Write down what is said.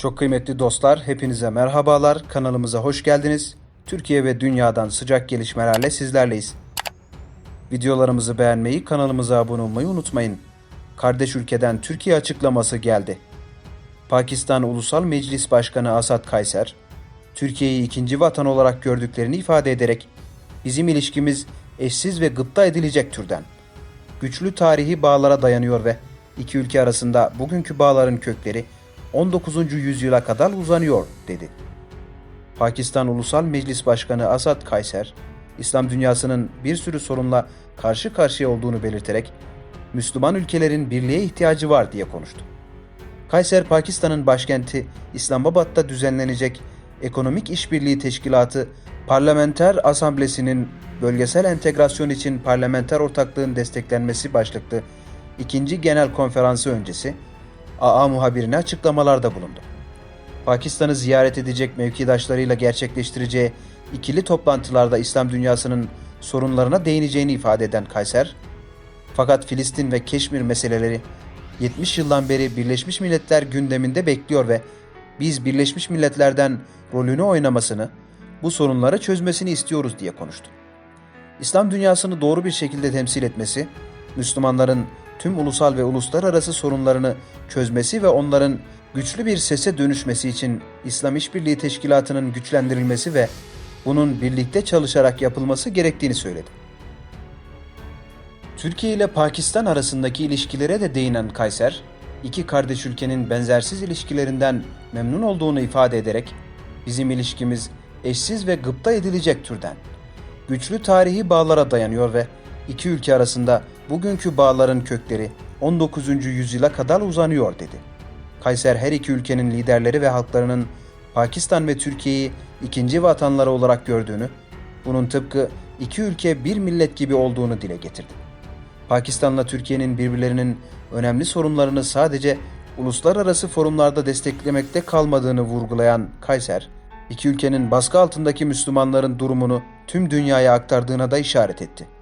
Çok kıymetli dostlar, hepinize merhabalar. Kanalımıza hoş geldiniz. Türkiye ve dünyadan sıcak gelişmelerle sizlerleyiz. Videolarımızı beğenmeyi, kanalımıza abone olmayı unutmayın. Kardeş ülkeden Türkiye açıklaması geldi. Pakistan Ulusal Meclis Başkanı Asad Kayser, Türkiye'yi ikinci vatan olarak gördüklerini ifade ederek, bizim ilişkimiz eşsiz ve gıpta edilecek türden. Güçlü tarihi bağlara dayanıyor ve iki ülke arasında bugünkü bağların kökleri 19. yüzyıla kadar uzanıyor dedi. Pakistan Ulusal Meclis Başkanı Asad Kayser, İslam dünyasının bir sürü sorunla karşı karşıya olduğunu belirterek Müslüman ülkelerin birliğe ihtiyacı var diye konuştu. Kayser, Pakistan'ın başkenti İslamabad'da düzenlenecek Ekonomik İşbirliği Teşkilatı Parlamenter Asamblesi'nin bölgesel entegrasyon için parlamenter ortaklığın desteklenmesi başlıklı ikinci genel konferansı öncesi AA muhabirine açıklamalarda bulundu. Pakistan'ı ziyaret edecek mevkidaşlarıyla gerçekleştireceği ikili toplantılarda İslam dünyasının sorunlarına değineceğini ifade eden Kayser, fakat Filistin ve Keşmir meseleleri 70 yıldan beri Birleşmiş Milletler gündeminde bekliyor ve biz Birleşmiş Milletler'den rolünü oynamasını, bu sorunları çözmesini istiyoruz diye konuştu. İslam dünyasını doğru bir şekilde temsil etmesi, Müslümanların tüm ulusal ve uluslararası sorunlarını çözmesi ve onların güçlü bir sese dönüşmesi için İslam İşbirliği Teşkilatı'nın güçlendirilmesi ve bunun birlikte çalışarak yapılması gerektiğini söyledi. Türkiye ile Pakistan arasındaki ilişkilere de değinen Kayser, iki kardeş ülkenin benzersiz ilişkilerinden memnun olduğunu ifade ederek, bizim ilişkimiz eşsiz ve gıpta edilecek türden. Güçlü tarihi bağlara dayanıyor ve iki ülke arasında bugünkü bağların kökleri 19. yüzyıla kadar uzanıyor dedi. Kayser her iki ülkenin liderleri ve halklarının Pakistan ve Türkiye'yi ikinci vatanları olarak gördüğünü, bunun tıpkı iki ülke bir millet gibi olduğunu dile getirdi. Pakistan'la Türkiye'nin birbirlerinin önemli sorunlarını sadece uluslararası forumlarda desteklemekte kalmadığını vurgulayan Kayser, iki ülkenin baskı altındaki Müslümanların durumunu tüm dünyaya aktardığına da işaret etti.